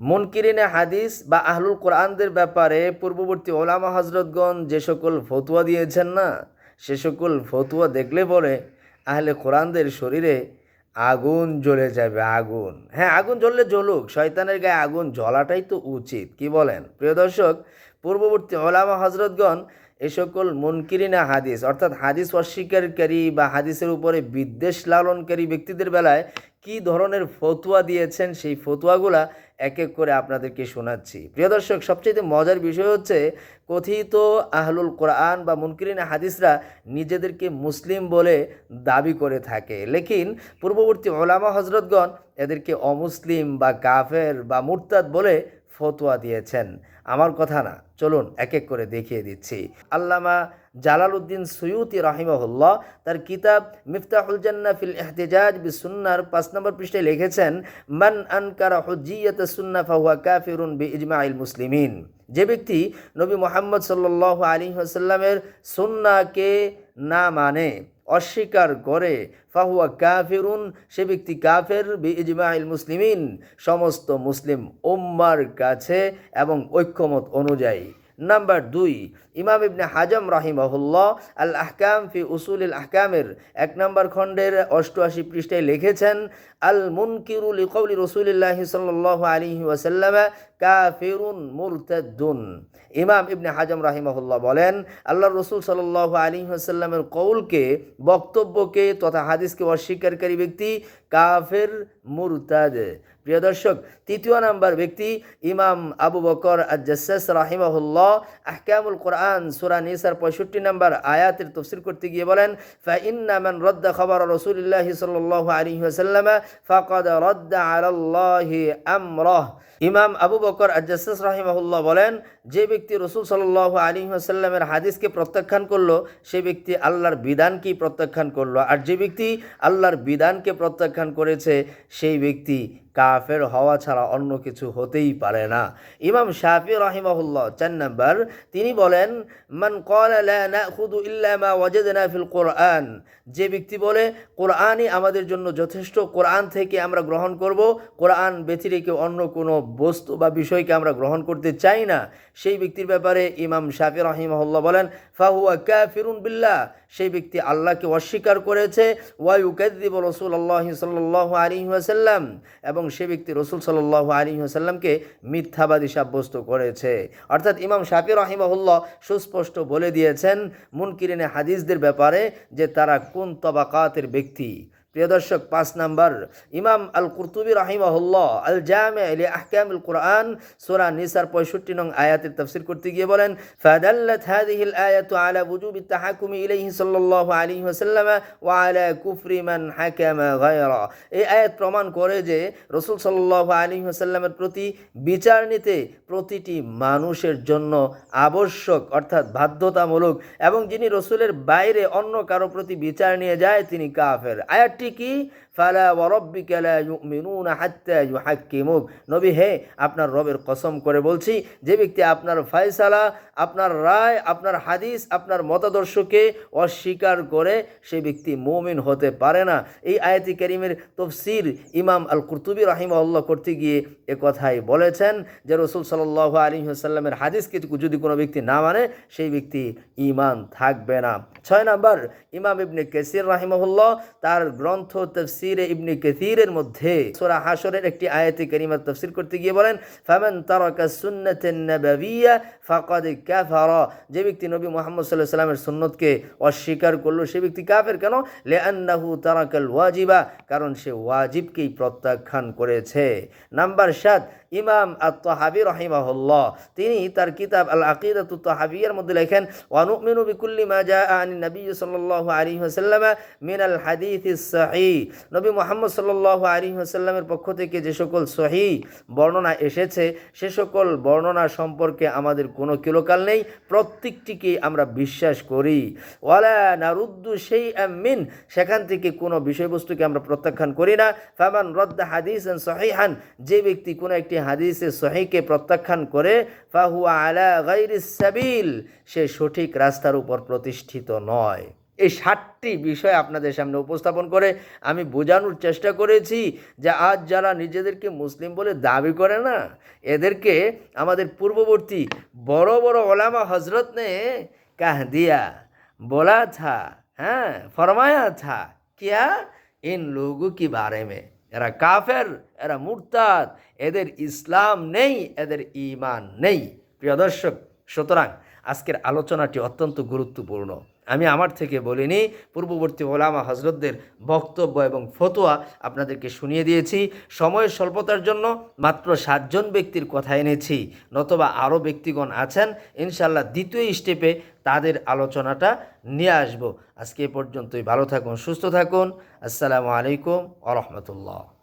মুনকিরিনে হাদিস বা আহলুল কোরআনদের ব্যাপারে পূর্ববর্তী ওলামা হজরতগণ যে সকল ফতুয়া দিয়েছেন না, সে সকল ফতুয়া দেখলে পরে আহলে কোরআনদের শরীরে আগুন জ্বলে যাবে, আগুন। হ্যাঁ আগুন জ্বললে জ্বলুক, শয়তানের গায়ে আগুন জ্বলাটাই তো উচিত, কি বলেন? প্রিয় দর্শক, পূর্ববর্তী ওলামা হজরতগণ এ সকল মুনকিরিনা হাদিস, অর্থাৎ হাদিস অস্বীকারী বা হাদিসের উপরে বিদ্বেষ লালনকারী ব্যক্তিদের বেলায় কি ধরনের ফতুয়া দিয়েছেন সেই ফতুয়াগুলা এক এক করে আপনাদেরকে শোনাচ্ছি। প্রিয় দর্শক সবচেয়ে মজার বিষয় হচ্ছে, কথিত আহলুল কোরআন বা মুনকিরিন হাদিসরা নিজেদেরকে মুসলিম বলে দাবি করে থাকে। লেকিন পূর্ববর্তী ওলামা হজরতগণ এদেরকে অমুসলিম বা কাফের বা মুরতাদ বলে ফতোয়া দিয়েছেন। আমার কথা না, চলুন এক এক করে দেখিয়ে দিচ্ছি। আল্লামা জালালউদ্দিন সৈয়দি রাহিমাহুল্লাহ তার কিতাব মিফতাহুল জান্না ফিল ইহতিজাজ বি সুন্নার পাঁচ নম্বর পৃষ্ঠায় লিখেছেন, মান আনকারা হুজ্জিয়াত সুন্না ফাহুয়া কাফিরুন বি ইজমাইল মুসলিমিন। যে ব্যক্তি নবী মোহাম্মদ সাল্লাল্লাহু আলাইহি ওয়াসাল্লামের সুন্নাকে না মানে অস্বীকার করে, ফাহুয়া কাফিরুন, সে ব্যক্তি কাফের ইজমাইল মুসলিমিন, সমস্ত মুসলিম উম্মার কাছে এবং ঐক্যমত অনুযায়ী। নাম্বার দুই, ইমাম ইবনে হাজম রাহিমাহুল্লাহ আল আহকাম ফি উসুলিল আহকামের এক নম্বর খণ্ডের অষ্টআশি পৃষ্ঠায় লিখেছেন আল মুনকিরু লিকৌলি রসুলিল্লাহ সাল্লাহ আলিহি ওয়াসাল্লাম কাফিরুন মুরতাদ্দুন। ইমাম ইবনে হাজম রাহিমাহুল্লাহ বলেন আল্লাহ রসুল সাল্লাহ আলী আসাল্লামের কৌলকে বক্তব্যকে তথা হাদিসকে অস্বীকারী ব্যক্তি কাফের মুরতাদ। প্রিয় দর্শক, তৃতীয় নাম্বার ব্যক্তি ইমাম আবু বকর আজ্জাস রাহিমাহুল্লাহ, আহকামুল কোরআন, সুরা নিসার পঁয়ষট্টি নাম্বার আয়াতের তফসির করতে গিয়ে বলেন, ফাইন্না মান রদ্দা খবর রসুলিল্লাহি সাল্লাল্লাহু আলাইহি ওয়াসাল্লাম ফাকাদ রদ্দা আলাল্লাহি আমরাহ। ইমাম আবু বকর আজ্জাস রাহিমাহুল্লাহ বলেন, যে ব্যক্তি রসুল সাল্লাহ আলী আসাল্লামের হাদিসকে প্রত্যাখ্যান করল, সে ব্যক্তি আল্লাহর বিধানকেই প্রত্যাখ্যান করল। আর যে ব্যক্তি আল্লাহর বিধানকে প্রত্যাখ্যান করেছে, সেই ব্যক্তি কাফের হওয়া ছাড়া অন্য কিছু হতেই পারে না। ইমাম শাফি রাহিমাহুল্লাহ, চার নাম্বার, তিনি বলেন, মান ওয়াজেদনা ফিল কোরআন। যে ব্যক্তি বলে, কোরআনই আমাদের জন্য যথেষ্ট, কোরআন থেকে আমরা গ্রহণ করব, কোরআন ব্যতিরেকে অন্য কোনো বস্তু বা বিষয়কে আমরা গ্রহণ করতে চাই না। সেই ব্যক্তির ব্যাপারে ইমাম শাফি রাহিমাহুল্লাহ বলেন, ফাহুয়া কাফিরুন বিল্লাহ। সেই ব্যক্তি আল্লাহকে অস্বীকার করেছে ওয়াইউকাদ্দিব রসুল আল্লাহ সাল্লাহ আলী ওয়াসাল্লাম। এবং সে ব্যক্তি রসুল সাল্লাহ আলী হাসাল্লামকে মিথ্যাবাদী সাব্যস্ত করেছে। অর্থাৎ ইমাম শাফি রাহিমাহুল্লাহ সুস্পষ্ট বলে দিয়েছেন, মুনকিরিনে হাদিসদের ব্যাপারে যে তারা কোন তবাকাতের ব্যক্তি? প্রিয় দর্শক, পাঁচ নাম্বার, ইমাম আল কুরতুবি রাহিমাহুল্লাহ আল জামে আলী আহকামুল কোরআন, সোরা নিসার পঁয়ষট্টি নং আয়াতের তফসির করতে গিয়ে বলেন, ফাদাল্লাত হাদিহিল আয়াতু আলা বুজুবি তাহাকুমি ইলাইহি সাল্লাল্লাহু আলাইহি ওয়াসাল্লাম ওয়া আলা কুফরি মান হাকামা গায়রা। এই আয়াত প্রমাণ করে যে রসুল সাল্লাল্লাহু আলাইহি ওয়াসাল্লামের প্রতি বিচার নিতে প্রতিটি মানুষের জন্য আবশ্যক, অর্থাৎ বাধ্যতামূলক, এবং যিনি রসুলের বাইরে অন্য কারও প্রতি বিচার নিয়ে যায়, তিনি কাফের। আয়াতটি কি ফালা ওয়ারব্বিকা লা ইউমিনুনা হাত্তা ইউহাক্কিমুক। নবী, হে, আপনার রবের কসম করে বলছি, যে ব্যক্তি আপনার ফয়সালা, আপনার রায়, আপনার হাদিস, আপনার মতাদর্শকে অস্বীকার করে সেই ব্যক্তি মুমিন হতে পারে না। এই আয়াতি করিমের তফসির ইমাম আল কুরতুবি রাহিমাহুল্লাহ করতে গিয়ে এ কথাই বলেছেন যে রসুল সাল্লাহ আলী সাল্লামের হাদিসকে যদি কোনো ব্যক্তি না মানে সেই ব্যক্তি ইমান থাকবে না। ছয় নাম্বার, ইমাম ইবনে কেসির রাহিমাহুল্লাহ তার গ্রন্থ তফসিরে ইবনে কেসিরের মধ্যে সোরা হাসরের একটি আয়াতি করিমার তফসির করতে গিয়ে বলেন, ফামান তারাকা সুন্নাতেন নবাবিয়া ফাকাদ কাফারা। যে ব্যক্তি নবী মুহাম্মদ আলাইহি সাল্লামের সুন্নতকে অস্বীকার করল, সে ব্যক্তি কাফের কেন? লিআন্নাহু তারাকাল ওয়াজিবা, কারণ সে ওয়াজিবকেই প্রত্যাখ্যান করেছে। নাম্বার সাত, ইমাম আত্মহাবি রহিমাহুল্লাহ, তিনি তার কিতাব আল আকিদাত তহাবিয়ার মধ্যে লেখেন ওয়ানুমিনু বিকুল্লি মা জা আনি নবী সাল্লাল্লাহু আলাইহি ওয়াসাল্লাম মিন আল হাদিস সহিহ। নবী মুহাম্মদ সাল্লাল্লাহু আলাইহি ওয়াসাল্লামের পক্ষ থেকে যে সকল সহি বর্ণনা এসেছে, সে সকল বর্ণনা সম্পর্কে আমাদের কোনো কিলোকাল নেই, প্রত্যেকটিকে আমরা বিশ্বাস করি। ওয়ালা নারুদ্দু সেই মিন, সেখান থেকে কোনো বিষয়বস্তুকে আমরা প্রত্যাখ্যান করি না। ফামান রদ্দা হাদিস সহিহান, যে ব্যক্তি কোনো একটি হাদিসে সহিকে প্রত্যাখ্যান করে, ফাহুয়া আলা গাইরিস সাবিল, সে সঠিক রাস্তার উপর প্রতিষ্ঠিত নয়। এই সাতটি বিষয় আপনাদের সামনে উপস্থাপন করে আমি বোঝানোর চেষ্টা করেছি যে আজ যারা নিজেদেরকে মুসলিম বলে দাবি করে না, এদেরকে আমাদের পূর্ববর্তী বড় বড় ওলামা হজরত নে কাহ দিয়া, বলা থা হ্যাঁ ফরমায়া থা, কিয়া? ইন লোগো কি বারে মে? এরা কাফের, এরা মুরতাদ, এদের ইসলাম নেই, এদের ইমান নেই। প্রিয় দর্শক, সুতরাং আজকের আলোচনাটি অত্যন্ত গুরুত্বপূর্ণ। আমি আমার থেকে বলিনি। পূর্ববর্তী ওলামা হজরতদের বক্তব্য এবং ফতোয়া আপনাদেরকে শুনিয়ে দিয়েছি। সময়ের স্বল্পতার জন্য মাত্র সাতজন ব্যক্তির কথা এনেছি, নতবা আরও ব্যক্তিগণ আছেন। ইনশাল্লাহ দ্বিতীয় স্টেপে তাদের আলোচনাটা নিয়ে আসব। আজকে এ পর্যন্তই। ভালো থাকুন, সুস্থ থাকুন। আসসালামু আলাইকুম আ রহমতুল্লাহ।